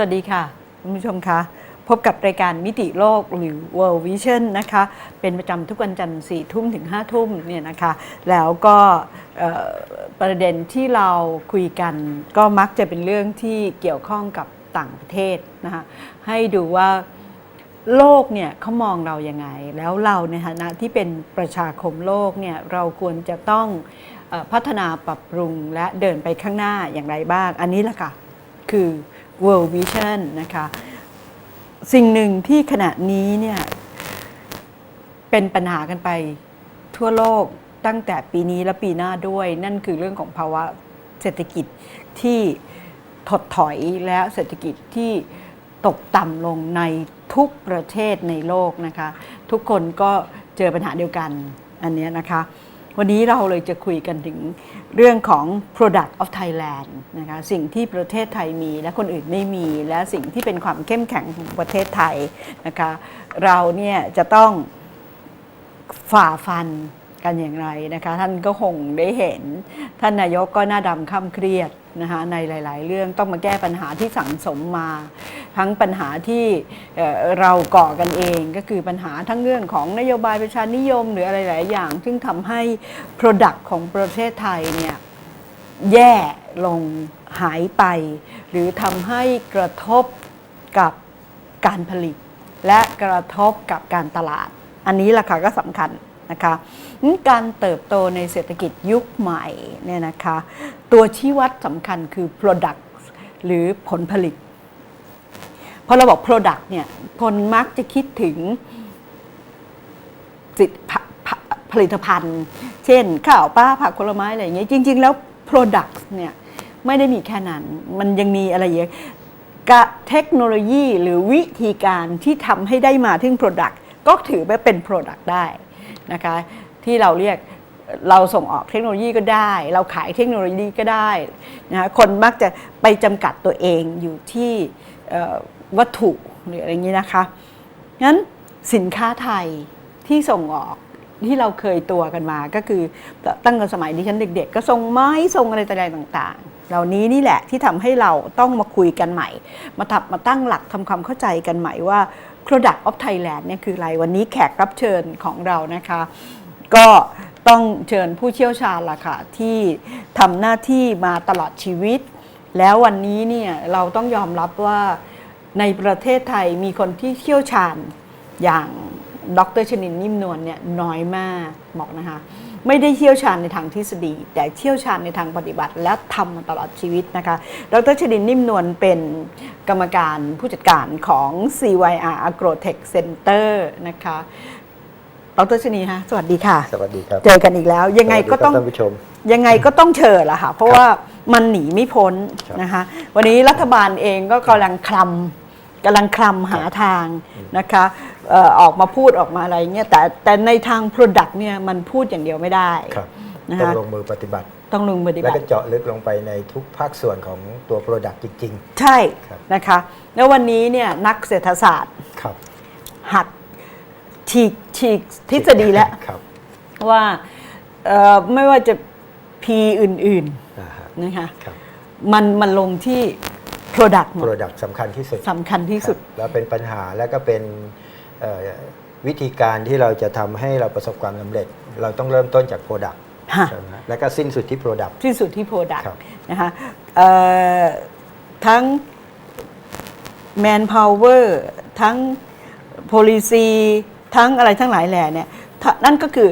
สวัสดีค่ะ คุณผู้ชมคะพบกับรายการมิติโลกหรือ World Vision นะคะ เป็นประจำทุกวันจันทร์4ทุ่มถึง5ทุ่มเนี่ยนะคะ แล้วก็ประเด็นที่เราคุยกันก็มักจะเป็นเรื่องที่เกี่ยวข้องกับต่างประเทศนะคะให้ดูว่าโลกเนี่ยเขามองเรายังไง แล้วเราในฐานะที่เป็นประชาคมโลกเนี่ยเราควรจะต้องพัฒนาปรับปรุงและเดินไปข้างหน้าอย่างไรบ้าง อันนี้แหละค่ะคือ World Vision นะคะสิ่งหนึ่งที่ขณะนี้เนี่ยเป็นปัญหากันไปทั่วโลกตั้งแต่ปีนี้และปีหน้าด้วย นั่นคือเรื่องของภาวะเศรษฐกิจที่ถดถอยและเศรษฐกิจที่ตกต่ำลงในทุกประเทศในโลกนะคะ ทุกคนก็เจอปัญหาเดียวกันอันเนี้ยนะคะ วันนี้เราเลยจะคุยกันถึงเรื่องของ product of Thailand นะคะสิ่งที่ประเทศไทยมีและคนอื่นไม่มีและสิ่งที่เป็นความเข้มแข็งของประเทศไทยนะคะเราเนี่ยจะต้องฝ่าฟัน กันอย่างไรนะคะท่านก็คงได้เห็น ท่านนายกก็หน้าดำข้ามเครียดนะคะในหลาย ๆ เรื่องต้องมาแก้ปัญหาที่สังสมมา ทั้งปัญหาที่เอ่อเราก่อกันเองก็คือปัญหาทั้งเรื่องของนโยบายประชานิยมหรืออะไรหลายอย่าง ซึ่งทำให้ Product ของประเทศไทยเนี่ยแย่ลงหายไป หรือทำให้กระทบกับการผลิต และกระทบกับการตลาด อันนี้ราคาก็สำคัญ นะคะการเติบโตในเศรษฐกิจยุคใหม่เนี่ยนะคะตัวชี้วัดสำคัญคือ Product หรือผลผลิตพอเราบอก Product เนี่ยคนมักจะคิดถึงสินผผผลิตภัณฑ์ เช่น ข้าวปลาผักผลไม้อะไรอย่างเงี้ยจริง ๆ แล้ว Product เนี่ยไม่ได้มีแค่นั้น มันยังมีอะไรเยอะกะเทคโนโลยีหรือวิธีการที่ทำให้ได้มาถึง Product ก็ถือว่าเป็น Product ได้ นะคะที่เราเรียกเราส่งออกเทคโนโลยีก็ได้ เราขายเทคโนโลยีก็ได้นะคะคนมักจะไปจำกัดตัวเองอยู่ที่วัตถุหรืออะไรอย่างนี้นะคะงั้นสินค้าไทยที่ส่งออก ที่เราเคยตัวกันมาก็คือตั้งแต่สมัยดิฉันเด็ก ๆ ก็ส่งไม้ส่งอะไรต่าง ๆ เหล่านี้นี่แหละที่ทำให้เราต้องมาคุยกันใหม่ มาทับมาตั้งหลักทำความเข้าใจกันใหม่ว่า Product of Thailand เนี่ยคืออะไรวันนี้แขกรับเชิญของเรานะคะ ก็ต้องเชิญผู้เชี่ยวชาญล่ะค่ะ ที่ทำหน้าที่มาตลอดชีวิต แล้ววันนี้เนี่ยเราต้องยอมรับว่าในประเทศไทยมีคนที่เชี่ยวชาญอย่าง ดรชนินนิ่มนวลเนี่ยน้อยมากบอกนะคะ ไม่ได้เชี่ยวชาญในทางทฤษฎี แต่เชี่ยวชาญในทางปฏิบัติ และทำมาตลอดชีวิตนะคะ ดรชนินนิ่มนวลเป็นกรรมการผู้จัดการของ CYR Agrotech Center นะคะดรชนีฮะสวัสดีค่ะ สวัสดีครับ เจอกันอีกแล้ว ยังไงก็ต้องสวัสดีครับท่านผู้ชมยังไงก็ต้องเชิญละค่ะ เพราะว่ามันหนีไม่พ้นครับนะคะ วันนี้รัฐบาลเองก็กำลังคลำ กำลังคลำหาทางนะคะเอ่อออกมาพูดออกมาอะไรเงี้ยแต่แต่ในทาง Product เนี่ยมันพูดอย่างเดียวไม่ได้ครับนะต้องคะลงมือปฏิบัติ ต้องลงมือปฏิและบัติก็เจาะลึกลงไปในทุกภาคส่วนของตัว Product จริงใช่ครับนะคะ แล้ววันนี้เนี่ยนักเศรษฐศาสตร์ๆครับหักฉีกฉีกทฤษฎีแล้วครับว่าเอ่อไม่ว่าจะ P อื่นอ่าฮะๆนะคะครับมันมันลงที่ Product หมด Product สำคัญที่สุดสำคัญที่สุด ครับแล้วเป็นปัญหาแล้วก็เป็นเอ่อวิธีการที่เราจะทำให้เราประสบความสำเร็จ เราต้องเริ่มต้นจาก Product ฮะใช่ไหมแล้วก็สิ้นสุดที่ Product ที่สุดที่ Product ครับ นะคะเอ่อทั้ง Manpower ทั้ง Policy ทั้งอะไรทั้งหลายแหล่เนี่ยถ้านั่นก็คือ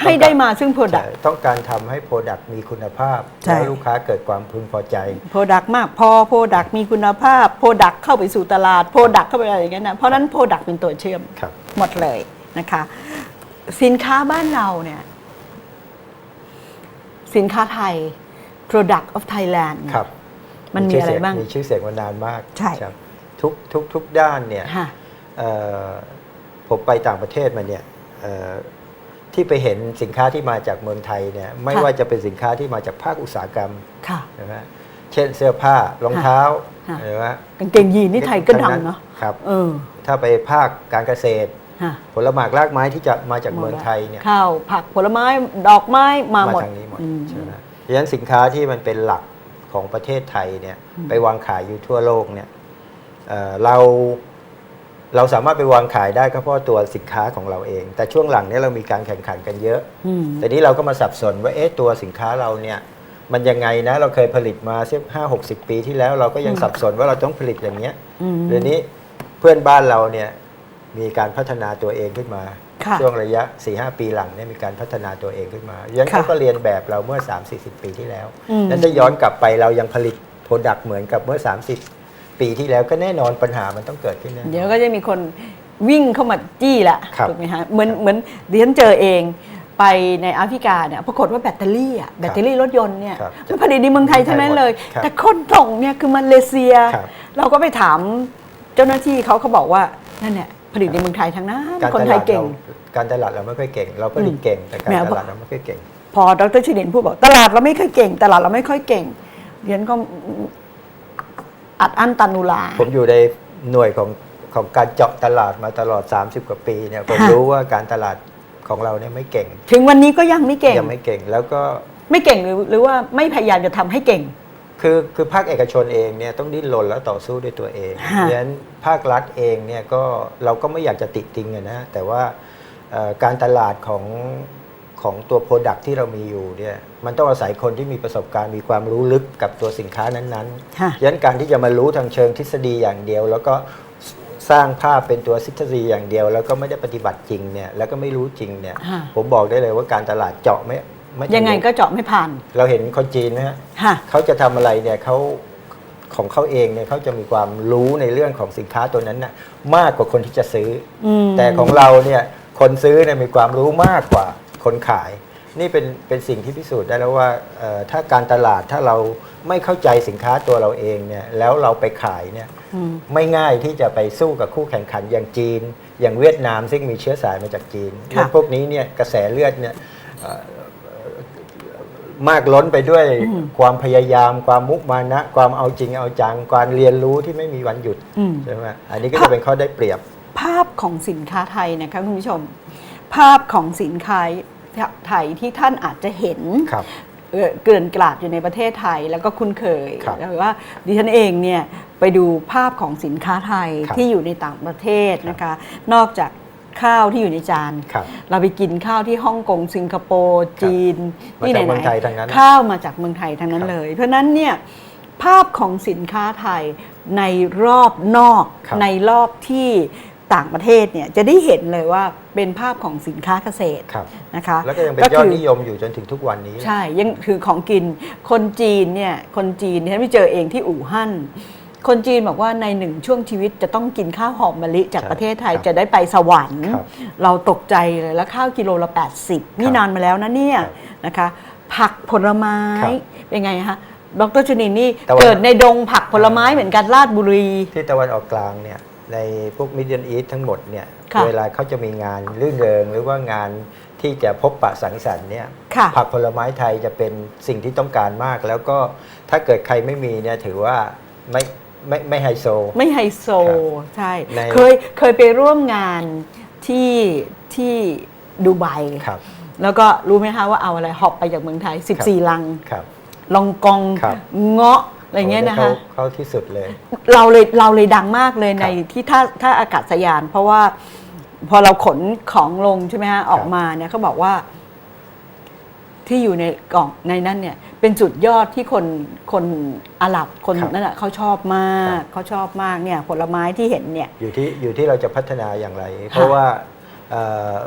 ให้ได้มาซึ่ง Product ใช่ต้องการทำให้ Product มีคุณภาพใช่แล้วลูกค้าเกิดความพึงพอใจ Product มากพอ Product มีคุณภาพ Product เข้าไปสู่ตลาด Product เข้าไปอะไรอย่างเงี้ยนะเพราะฉะนั้น Product เป็นตัวเชื่อมครับหมดเลยนะคะ สินค้าบ้านเราเนี่ยสินค้าไทย Product of Thailand เนี่ยครับมันมีชื่อะไรเสียบ้าง มีชื่อเสียงมานานมาก ใช่ครับทุกทุกทุกด้านเนี่ยค่ะเอ่อผมไปต่างประเทศมาเนี่ยเอ่อ ที่ไปเห็นสินค้าที่มาจากเมืองไทยเนี่ยไม่ค่ะว่าจะเป็นสินค้าที่มาจากภาคอุตสาหกรรมค่ะนะฮะเช่นเสื้อผ้ารองเท้าค่ะเห็นไหมกางเกงยีนนี่ไทยก็ดังเนาะครับเออถ้าไปภาคการเกษตรฮะผลไม้รากไม้ที่จะมาจากเมืองไทยเนี่ยข้าวผักผลไม้ดอกไม้มาหมดทางนี้หมดอืมใช่ไหมดังนั้นสินค้าที่มันเป็นหลักของประเทศไทยเนี่ยไปวางขายอยู่ทั่วโลกเนี่ยเอ่อเรา เราสามารถไปวางขายได้ก็เพราะตัวสินค้าของเราเอง แต่ช่วงหลังเนี้เรามีการแข่งขันกันเยอะ อืม แต่นี้เราก็มาสับสนว่าเอ๊ะตัวสินค้าเราเนี่ยมันยังไงนะเราเคยผลิตมาเสียห้าหกสิบปีที่แล้วเราก็ยังสับสนว่าเราต้องผลิตอย่างเงี้ยอืม เดี๋ยวนี้เพื่อนบ้านเราเนี่ยมีการพัฒนาตัวเองขึ้นมา ค่ะ ช่วงระยะ4-5ปีหลังเนี่ยมีการพัฒนาตัวเองขึ้นมายันค่ะเขาก็เรียนแบบเราเมื่อ 3-40 ปีที่แล้ว อืม นั้นถ้าย้อนกลับไปเรายังผลิตโปรดักต์เหมือนกับเมื่อ 30 ปีที่แล้วก็แน่นอนปัญหามันต้องเกิดขึ้นแน่นอน เดี๋ยวก็จะมีคนวิ่งเข้ามาจี้ละครับถูกไหมฮะเหมือนเหมือนดิฉันเจอเองไปในแอฟริกาเนี่ยปรากฏว่าแบตเตอรี่อะแบตเตอรี่รถยนต์เนี่ยครับมันผลิตในเมืองไทยทั้งนั้นเลย ครับแต่คนส่งเนี่ยคือมาเลเซีย ครับเราก็ไปถามเจ้าหน้าที่เขาเขาบอกว่านั่นเนี่ยผลิตในเมืองไทยทั้งนั้นการคนตไทลายดเก่งเราการตลาดเราไม่ค่อยเก่ง เราผลิตเก่งแต่การแหม ตลาดเราไม่ค่อยเก่ง พอดรชินินพูดบอกตลาดเราไม่ค่อยเก่ง ตลาดเราไม่ค่อยเก่งเรียนก็ อัดอั้นตันุลา ผมอยู่ในหน่วยของของการเจาะตลาดมาตลอด 30 กว่าปีเนี่ยผมค่ะ รู้ว่าการตลาดของเราเนี่ยไม่เก่งถึงวันนี้ก็ยังไม่เก่ง ยังไม่เก่งแล้วก็ไม่เก่งหรือหรือว่าไม่พยายามจะทำให้เก่ง คือคือภาคเอกชนเองเนี่ยต้องดิ้นรนแล้วต่อสู้ด้วยตัวเองฮะเพราะฉะนั้นภาครัฐเองเนี่ยก็เราก็ไม่อยากจะติดติงอะนะแต่ว่าเอ่อการตลาดของของตัวโปรดักที่เรามีอยู่เนี่ย มันต้องอาศัยคนที่มีประสบการณ์มีความรู้ลึกกับตัวสินค้านั้นๆค่ะเพราะฉะนั้นการที่จะมารู้ทางเชิงทฤษฎีอย่างเดียว แล้วก็สร้างภาพเป็นตัวทฤษฎีอย่างเดียว แล้วก็ไม่ได้ปฏิบัติจริงเนี่ยแล้วก็ไม่รู้จริงเนี่ยฮะผมบอกได้เลยว่าการตลาดเจาะไม่ไม่ยังไงก็เจาะไม่ผ่านเราเห็นคนจีนนะฮะ ค่ะ เขาจะทำอะไรเนี่ยเขาของเขาเองเนี่ยเขาจะมีความรู้ในเรื่องของสินค้าตัวนั้นน่ะมากกว่าคนที่จะซื้อออืมแต่ของเราเนี่ยคนซื้อเนี่ยมีความรู้มากกว่าคนขาย นี่เป็นเป็นสิ่งที่พิสูจน์ได้แล้วว่าเอ่อถ้าการตลาดถ้าเราไม่เข้าใจสินค้าตัวเราเองเนี่ยแล้วเราไปขายเนี่ยอืมไม่ง่ายที่จะไปสู้กับคู่แข่งขันอย่างจีน อย่างเวียดนามซึ่งมีเชื้อสายมาจากจีนค่ะแล้วพวกนี้เนี่ยกระแสเลือดเนี่ยเอ่อมากล้นไปด้วยความพยายาม ความมุมานะ ความเอาจริงเอาจังการเรียนรู้ที่ไม่มีวันหยุดอืมใช่ไหมอันนี้ก็จะเป็นข้อได้เปรียบ ภาพของสินค้าไทยนะคะคุณผู้ชม ภาพของสินค้า ไทยที่ท่านอาจจะเห็นครับเอ่อเกลื่อนกลาดอยู่ในประเทศไทยแล้วก็คุ้นเคยครับแต่ว่าดิฉันเองเนี่ยไปดูภาพของสินค้าไทยครับที่อยู่ในต่างประเทศนะคะ นอกจากข้าวที่อยู่ในจานครับเราไปกินข้าวที่ฮ่องกงสิงคโปร์จีนมาที่จากไหนๆเมืองไทยทั้งนั้นข้าวมาจากเมืองไทยทั้งนั้นครับเลย เพราะฉะนั้นเนี่ยภาพของสินค้าไทยในรอบนอกครับในรอบที่ ต่างประเทศเนี่ยจะได้เห็นเลยว่าเป็นภาพของสินค้าเกษตรครับนะคะแล้วก็ยังเป็นยอดนิยมอยู่จนถึงทุกวันนี้ ใช่ยังคือของกินคนจีนเนี่ยคนจีนฉันไปเจอเองที่อู่ฮั่นคนจีนบอกว่าในหนึ่งช่วงชีวิตจะต้องกินข้าวหอมมะลิจากใช่ประเทศไทยครับจะได้ไปสวรรค์ครับเราตกใจเลยแล้วข้าวกิโลละ 80 นี่ครับนานมาแล้วนะเนี่ยครับนะคะ ผักผลไม้ครับเป็นไงคะดรชนินนี่แต่ว่าเกิดในดงผักผลไม้เหมือนกันราชบุรี ที่ตะวันออกกลางเนี่ย ในพวกมิดเดิลอีสทั้งหมดเนี่ยค่ะเวลาเขาจะมีงานรื่นเริงหรือว่างานที่จะพบปะสังสรรค์เนี่ยค่ะ ผักผลไม้ไทยจะเป็นสิ่งที่ต้องการมาก แล้วก็ถ้าเกิดใครไม่มีเนี่ยถือว่าไม่ไม่ไม่ไฮโซ ไม่ไฮโซครับใช่ ใน เคยเคยไปร่วมงานที่ที่ดูไบครับ แล้วก็รู้ไหมคะว่าเอาอะไรหอบไปจากเมืองไทย 14 ลัง ครับ ลองกองครับ เงาะ อะไรเงี้ยนะคะเขาเขาที่สุดเลย เราเลยเราเลยดังมากเลยครับในที่ท่าท่าอากาศยาน เพราะว่าพอเราขนของลงใช่ไหมฮะออกมาเนี่ยเขาบอกว่า ที่อยู่ในกล่องในนั้นเนี่ย เป็นจุดยอดที่คนคนอาหรับคนครับนั่นแหะเขาชอบมาครักบเขาชอบมากเนี่ย ผลไม้ที่เห็นเนี่ย อยู่ที่อยู่ที่เราจะพัฒนาอย่างไร เพราะว่าเอ่อ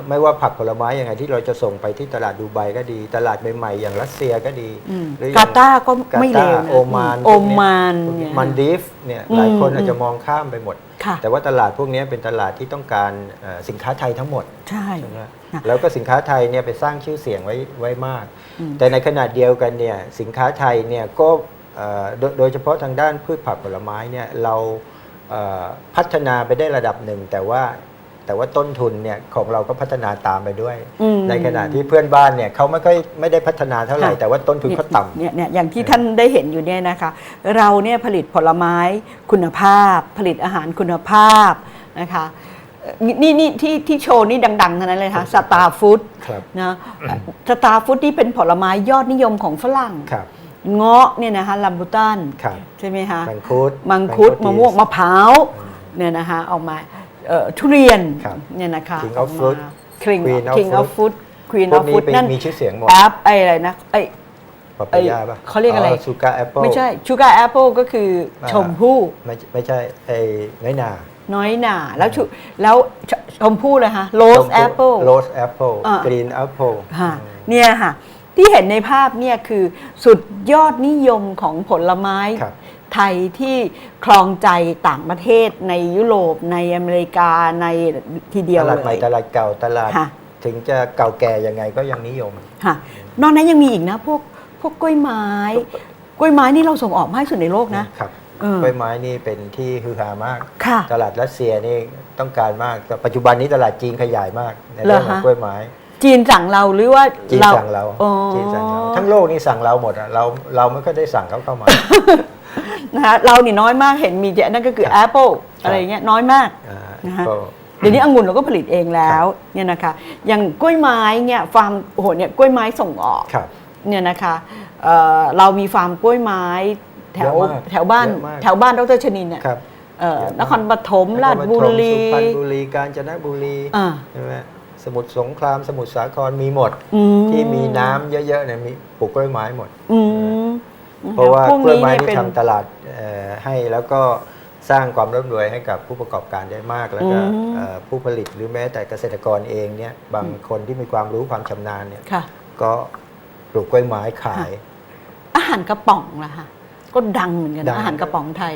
ไม่ว่าผักผลไม้ยังไงที่เราจะส่งไปที่ตลาดดูไบก็ดี ตลาดใหม่ๆอย่างรัสเซียก็ดีอืมหรืออย่กางตาร์ก็ไม่เลวกาตาร์นะโอมานโอมานพวกเนี่ยมันดีฟเนี่ยอืมหลายคนอืมอาจจะมองข้ามไปหมดค่ะแต่ว่าตลาดพวกนี้เป็นตลาดที่ต้องการเอ่อสินค้าไทยทั้งหมดใช่ใช่ไหมค่ะแล้วก็สินค้าไทยเนี่ยไปสร้างชื่อเสียงไว้ไว้มากอืมแต่ในขณะเดียวกันเนี่ยสินค้าไทยเนี่ยก็เอ่อโดยโดยเฉพาะทางด้านพืชผักผลไม้เนี่ยเราเอ่อพัฒนาไปได้ระดับหนึ่งแต่ว่า แต่ว่าต้นทุนเนี่ยของเราก็พัฒนาตามไปด้วย อืม ในขณะที่เพื่อนบ้านเนี่ยเขาไม่ค่อยไม่ได้พัฒนาเท่าไหร่ค่ะ แต่ว่าต้นทุนเขาต่ำ เนี่ยเนี่ยอย่างที่ท่านได้เห็นอยู่เนี่ยนะคะ เราเนี่ยผลิตผลไม้คุณภาพ ผลิตอาหารคุณภาพนะคะเอ่อนี่นี่ที่ที่โชว์นี่ดังๆทั้งนั้นเลยค่ะสตาร์ฟู้ดครับ นะสตาร์ฟู้ดนี่เป็นผลไม้ยอดนิยมของฝรั่ง ครับเงาะเนี่ยนะคะลัมบูตัน ครับใช่ไหมคะ มังคุดมังคุดมะม่วงทีมะพร้าวเนี่ยนะคะออกมา เอ่อทุเรียนครับเนี่ยนะคะ King of Fruit King Queen of King of Fruit Queen พว of กนี้ Fruit เป็นนั่นมีชื่อเสียงหมด แอปไออะไรนะไอ ปาปายาป่ะเขาเรียกอะไรชูการ์แอปเปิล ไม่ใช่ชูการ์แอปเปิลก็คือชมพู่ไม่ไม่ใช่ไอ้น้อยหนาน้อยหนาแล้วชุแล้วชชมพู่เลยฮะโรสแอปเปิล โรสแอปเปิลอ่า กรีนแอปเปิล ค่ะเนี่ยค่ะที่เห็นในภาพเนี่ยคือสุดยอดนิยมของผลไม้ ครับ ไทยที่คลองใจต่างประเทศในยุโรปในอเมริกาในทีเดียวตเลลาดใหม่ย ตลาดเก่าตลาด ค่ะ ถึงจะเก่าแก่ยังไงก็ยังนิยม ค่ะนอกนั้นยังมีอีกนะพวกพวกกล้วยไม้ กล้วยไม้นี่เราส่งออกมากที่สุดในโลกนะ ครับเออ กล้วยไม้นี่เป็นที่ฮือฮามาก ค่ะ ตลาดรัสเซียนี่ต้องการมากแต่ปัจจุบันนี้ตลาดจีนขยายมากในเหรอเรื่องของคะกล้วยไม้ จีนสั่งเราหรือว่าจีนเราสั่งเราอ๋อ จีนสั่งเรา ทั้งโลกนี่สั่งเราหมดอะเราเราไม่ก็ได้สั่งเขาเข้ามา นะคะเรานี่น้อยมากเห็นมีแต่นั่นก็คือ Apple อะไรอย่างเงี้ยน้อยมากอ่านะคะก็ เดี๋ยวนี้องุ่นเราก็ผลิตเองแล้วเนี่ยนะคะอย่างกล้วยไม้เนี่ยฟาร์มโอ้โหเนี่ยกล้วยไม้ส่งออกครับ เนี่ยนะคะเอ่อเรามีฟาร์มกล้วยไม้แถวเยอะมากแถวบ้านเยอะมาก แถวบ้านดรชนินเนี่ยครับ เอ่อเยอะมาก นครปฐมราชบุรีสุพรรณบุรีกาญจนบุรีอ่า ใช่ไหมสมุทรสงครามสมุทรสาครมีหมด อืมที่มีน้ำเยอะๆเนี่ยมีปลูกกล้วยไม้หมด อืม เพราะว่าพวกกล้วยนี้ไม้เนี่ยนี่เป็นทำตลาดเอ่อให้แล้วก็สร้างความร่ำรวยให้กับผู้ประกอบการได้มากแล้วก็อืม เอ่อผู้ผลิตหรือแม้แต่เกษตรกรเองเนี่ยบางคนที่มีความรู้ความชำนาญเนี่ยค่ะ ก็ปลูกกล้วยไม้ขาย อาหารกระป๋องล่ะคะก็ดังเหมือนกันดันะง อาหารกระป๋องไทย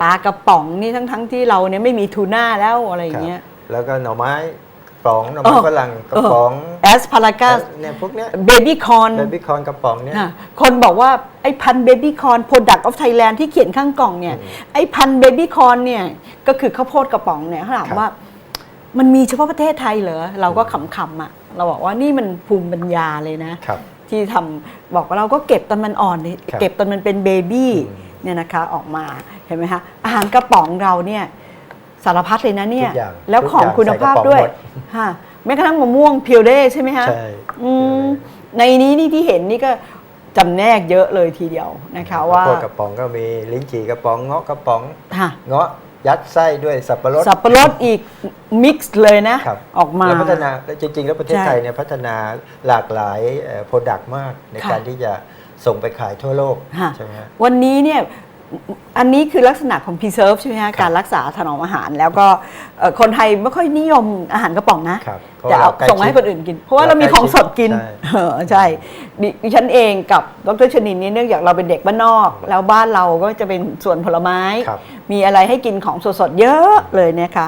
ปลากระป๋องนี่ทั้งทั้งๆที่เราเนี่ยไม่มีทูน่าแล้วอะไรอย่างเงี้ย ครับแล้วก็หน่อไม้กระ ป๋องหน่อไม้เออฝรั่งกระป๋องแอสพารากัสเนี่ยพวกเนี้ยเบบี้คอนเบบี้คอนกระป๋องเนี่ยคนบอกว่าไอ้พันเบบี้คอน product of Thailand ที่เขียนข้างกล่องเนี่ยอืมไอ้พันเบบี้คอนเนี่ยก็คือข้าวโพดกระป๋องเนี่ยเขาถามครับว่า มันมีเฉพาะประเทศไทยเหรอ เราก็ขำๆอะ เราบอกว่านี่มันภูมิปัญญาเลยนะครับที่ทำบอกว่าเราก็เก็บตอนมันอ่อนนี่ครับเก็บตอนมันเป็นเบบี้อืมเนี่ยนะคะออกมาเห็นไหมคะอาหารกระป๋องเราเนี่ย สารพัดเลยนะเนี่ย ทุกอย่างแล้วของทุกอย่างคุณภาพใส่กระป๋องด้วยหมดค่ะแม้กระทั่งมะม่วงเพียวเด้ใช่ไหมคะใช่ อืมในนี้นี่ที่เห็นนี่ก็จำแนกเยอะเลยทีเดียวนะคะว่าข้วโพดกระป๋องก็มีลิ้นจี่กระป๋องเงาะกระป๋อง ค่ะเงาะยัดไส้ด้วยสับปะรดสับปะรดอีกมิกซ์เลยนะ ครับออกมา แล้วพัฒนาแล้วจริง ๆ แล้วประเทศใช่ไทยเนี่ยพัฒนาหลากหลายโปรดักต์มากในค่ะ การที่จะส่งไปขายทั่วโลกค่ะใช่ไหมฮะ วันนี้เนี่ย อันนี้คือลักษณะของ preserve ใช่ไหมคะการรักษาถนอมอาหาร แล้วก็เอ่อคนไทยไม่ค่อยนิยมอาหารกระป๋องนะครับเพราะจะเอาเราใกล้ส่งมาให้ชิดคนอื่นกิน เพราะว่าเรามีของสดกินใช่เออใช่ดิดิฉันเองกับดรชนินนี่เนื่องจากเราเป็นเด็กบ้านนอก แล้วบ้านเราก็จะเป็นสวนผลไม้ครับมีอะไรให้กินของสดๆเยอะเลยเนี่ยค่ะ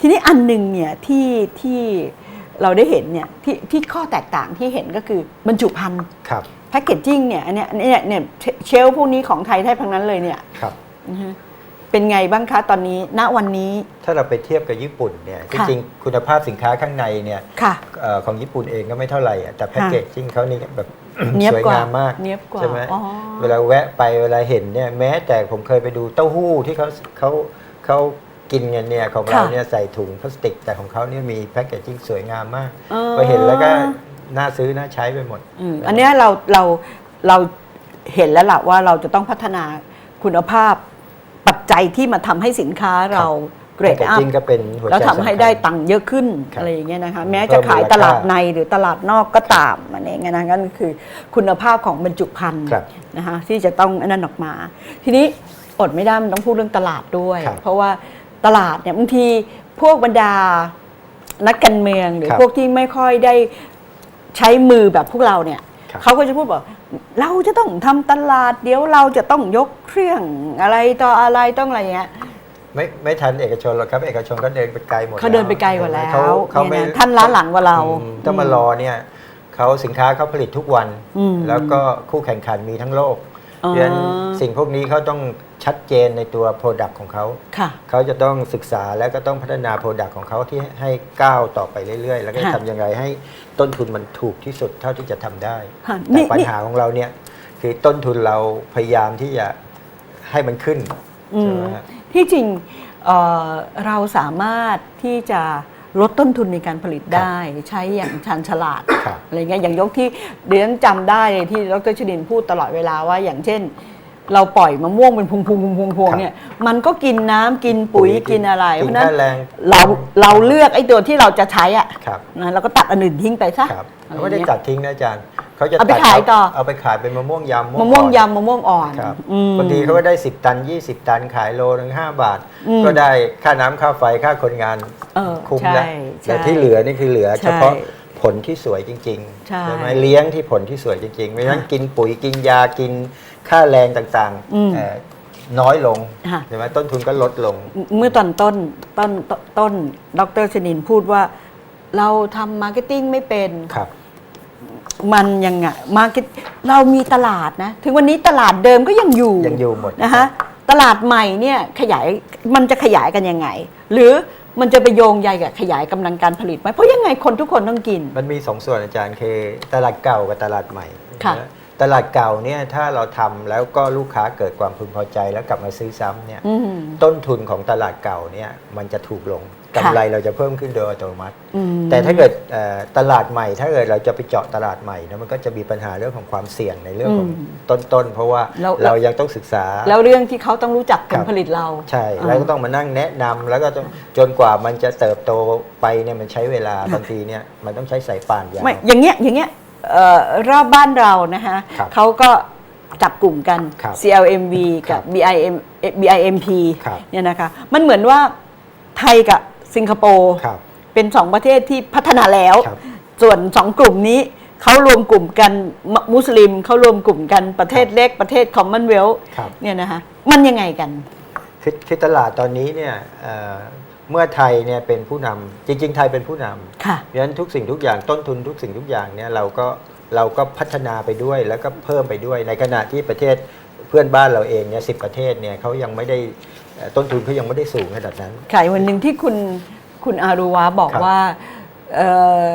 ทีนี้อันหนึ่งเนี่ยที่ที่เราได้เห็นเนี่ยที่ที่ข้อแตกต่างที่เห็นก็คือบรรจุภัณฑ์ครับ แพคเกจจิ้งเนี่ยอันเนี้ยอันเนี้ยเนี่ยเชเชลฟ์พวกนี้ของไทยแทบทั้งนั้นเลยเนี่ยครับ นะฮะเป็นไงบ้างคะตอนนี้ ณวันนี้ ถ้าเราไปเทียบกับญี่ปุ่นเนี่ยจค่ะ ริงๆคุณภาพสินค้าข้างในเนี่ยค่ะ เอ่อของญี่ปุ่นเองก็ไม่เท่าไหร่อะแต่แพคเกจจิ้งเขานี่แบบ เนียบสวยกว่างามมากเนียบกว่าใช่ไหมอ๋อ เวลาแวะไปเวลาเห็นเนี่ยแม้แต่ผมเคยไปดูเต้าหู้ที่เขาเขาเขากินกันเนี่ยของเราค่ะเนี่ยใส่ถุงพลาสติกแต่ของเขาเนี่ยมีแพคเกจจิ้งสวยงามมากอ๋อพอเห็นแล้วก็ น่าซื้อน่าใช้ไปหมด อืมอันเนี้ยเราเราเราเห็นแล้วล่ะว่าเราจะต้องพัฒนาคุณภาพปัจจัยที่มาทำให้สินค้าเราเกรดแพคเกจอัพจิ้งก็เป็นหัวใจแล้วทำให้สำคัญได้ตังค์เยอะขึ้นครับอะไรอย่างเงี้ยนะคะ แม้เพิ่จะมขายมูลค่าตลาดในหรือตลาดนอกก็ตามอันเองนะนั่นก็คือคุณภาพของบรรจุภัณฑ์ครับนะคะที่จะต้องอันนั้นออกมา ทีนี้อดไม่ได้มันต้องพูดเรื่องตลาดด้วย ครับ เพราะว่าตลาดเนี่ยบางทีพวกบรรดานักการเมืองหรือครับ พวกที่ไม่ค่อยได้ ใช้มือแบบพวกเราเนี่ยครับ เขาก็จะพูดบอกเราจะต้องทำตลาด เดี๋ยวเราจะต้องยกเครื่องอะไรต่ออะไรต้องอะไรอย่างเงี้ย ไม่ไม่ทันเอกชนหรอกครับ เอกชนก็เดินไปไกลหมดเขาเดินไปไกลกว่าแล้วเขาเขาไม่เนี่ยนะท่านล้าหลังกว่าเราอืมต้องมารอเนี่ยเขาสินค้าเขาผลิตทุกวัน อืม แล้วก็คู่แข่งขันมีทั้งโลกอ๋อ เพราะฉะนั้นสิ่งพวกนี้เขาต้องชัดเจนในตัว Product ของเขา ค่ะ เขาจะต้องศึกษาแล้วก็ต้องพัฒนา Product ของเขาที่ให้ก้าวต่อไปเรื่อย ๆ แล้วก็ค่ะทำยังไงให้ต้นทุนมันถูกที่สุดเท่าที่จะทำได้ค่ะนี่ แต่ปัญนี่หาของเราเนี่ยคือต้นทุนเราพยายามที่จะให้มันขึ้นอืใช่มไหมฮะ ที่จริงเอ่อเราสามารถที่จะ ลดต้นทุนในการผลิตได้ใช้อย่างชาญฉลาดครับอะไรเงี้ยอย่างยกที่เรียนจำได้เลยที่ดรชดินพูดตลอดเวลาว่าอย่างเช่น เราปล่อยมะม่วงเป็นพวงพวงพวงพวงพวงครับเนี่ยมันก็กินน้ำกินปุ๋ยกินอะไรกิเพนราะฉะนั้นค่าแรงเราเราเลือกไอ้ตัวที่เราจะใช้อะครับนะเราก็ตัดอันอื่นทิ้งไปซะครับอะไรเขาไม่ได้เงี้ยตัดทิ้งนะอาจารย์ เขาจะเอาไปตัดขายต่อ เอาไปขายเป็นมะม่วงยำมะม่วงอ่อนยำมะม่วงอ่อนครับอืม บางทีเขาก็ได้ 10 ตัน 20 ตันขายโลหนึ่งห้าบาท อืมก็ได้ค่าน้ำค่าไฟค่าคนงานเออคุ้มใช่แล้วใช่แต่ที่เหลือนี่คือเหลือ ใช่เฉพาะผลที่สวยจริงใช่ๆไหมเลี้ยงที่ผลที่สวยจริงๆไม่งั้นค่ะกินปุ๋ยกินยากินค่าแรงต่างอืมๆเอ่อน้อยลงค่ะ ใช่ไหมต้นทุนก็ลดลง เมื่อตอนต้นต้นต้นต้นดรชนินพูดว่า เราทำมาร์เก็ตติ้งไม่เป็น ครับ มันยังไงมาร์เก็ตเรามีตลาดนะ ถึงวันนี้ตลาดเดิมก็ยังอยู่ยังอยู่หมดนะคะตลาดใหม่เนี่ยขยายมันจะขยายกันยังไง หรือมันจะไปโยงใยกับขยายกำลังการผลิตไหมเพราะยังไงคนทุกคนต้องกิน มันมีสองส่วนอาจารย์คือตลาดเก่ากับตลาดใหม่ค่ะนะตลาดเก่าเนี่ยถ้าเราทำแล้วก็ลูกค้าเกิดความพึงพอใจแล้วกลับมาซื้อซ้ำเนี่ยอืมต้นทุนของตลาดเก่าเนี่ยมันจะถูกลงค่ะ กำไรเราจะเพิ่มขึ้นโดยอัตโนมัติอืมแต่ถ้าเกิดเอ่อตลาดใหม่ ถ้าเกิดเราจะไปเจาะตลาดใหม่นะมันก็จะมีปัญหาเรื่องของความเสี่ยงในเรื่องของอืมต้นๆ เพราะว่าแล้วเรายังต้องศึกษา แล้วเรื่องที่เขาต้องรู้จักผครัลบผลิตเรา ใช่อ่าแล้วก็ต้องมานั่งแนะนำแล้วก็ต้องจนกว่ามันจะเติบโตไปเนี่ยมันใช้เวลาบางทีเนี่ยมันต้องใช้สายป่านยาวไม่อย่างเงี้ยอย่างเงี้ยเอ่อรอบบ้านเรานะคะครับเขาก็จับกลุ่มกันครับ CLMV ครักับบ BIM BIMP ครับเนี่ยนะคะมันเหมือนว่าไทยกับ สิงคโปร์ครับเป็นสองประเทศที่พัฒนาแล้ว ครับส่วนสองกลุ่มนี้เขารวมกลุ่มกันมมุสลิมเขารวมกลุ่มกันประเทศเล็กประเทศคอมมอนเวลครับ เนี่ยนะคะมันยังไงกัน คือคือตลาดตอนนี้เนี่ยเอ่อเมื่อไทยเนี่ยเป็นผู้นำจริง ๆ ไทยเป็นผู้นำค่ะ เพราะฉะนั้นทุกสิ่งทุกอย่างต้นทุนทุกสิ่งทุกอย่างเนี่ยเราก็เราก็พัฒนาไปด้วยแล้วก็เพิ่มไปด้วยในขณะที่ประเทศเพื่อนบ้านเราเองเนี่ยสิประเทศเนี่ยเขายังไม่ได้เอ่อ ต้นทุนเขายังไม่ได้สูงขนาดนั้น ค่ะวันหนึ่งที่คุณคุณอารุวะบอกครับว่าเอ่อ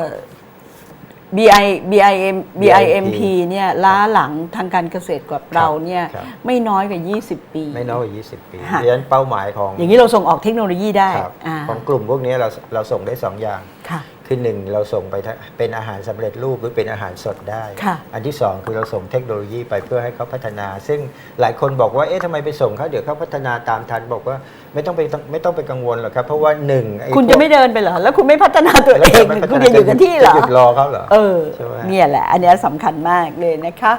BI BIM BIMP เนี่ยล้าหลังทางการเกษตรกว่าเราเนี่ยครับ ไม่น้อยกว่า 20 ปี ไม่น้อยกว่า 20 ปีค่ะเพราะฉะนั้นเป้าหมายของอย่างนี้เราส่งออกเทคโนโลยีได้ครับอ่าของกลุ่มพวกนี้เราเราส่งได้สองอย่าง ค่ะคือหนึ่งเราส่งไปทั้งเป็นอาหารสำเร็จรูปหรือเป็นอาหารสดได้ค่ะอันที่สองคือเราส่งเทคโนโลยีไปเพื่อให้เขาพัฒนา ซึ่งหลายคนบอกว่าเอ๊ะทำไมไปส่งเขาเดี๋ยวเขาพัฒนาตามทันบอกว่าไม่ต้องไปไม่ต้องไปกังวลหรอกครับ เพราะว่าหนึ่งไอ้คุณพวจะกไม่เดนไปเหรอ แล้วคุณไม่พัฒนาตัวแล้วเองไม่พัฒคุณนาจะอยู่กันที่เหรอจะหยุดรอเขาเหรอเออใช่ไหมเนี่ยแหละ อันเนี้ยสำคัญมากเลยนะคะ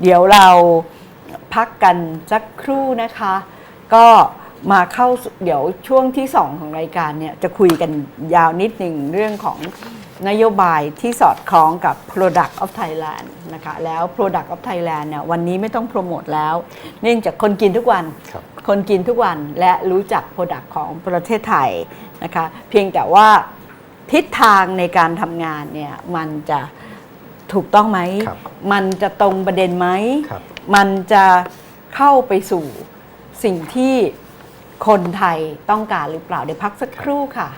เดี๋ยวเราพักกันสักครู่นะคะ ก็ มาเข้าสู่เดี๋ยวช่วงที่ 2 ของรายการเนี่ยจะคุยกันยาวนิดหนึ่งเรื่องของนโยบายที่สอดคล้องกับ Product of Thailand นะคะแล้ว Product of Thailand เนี่ยวันนี้ไม่ต้องโปรโมทแล้ว เนื่องจากคนกินทุกวันครับคนกินทุกวันและรู้จักโปรดักต์ของประเทศไทยนะคะเพียงแต่ว่าทิศทางในการทำงานเนี่ยมันจะถูกต้องไหมครับมันจะตรงประเด็นไหมครับมันจะเข้าไปสู่สิ่งที่ คนไทยต้องการหรือเปล่า เดี๋ยวพักสักครู่ค่ะ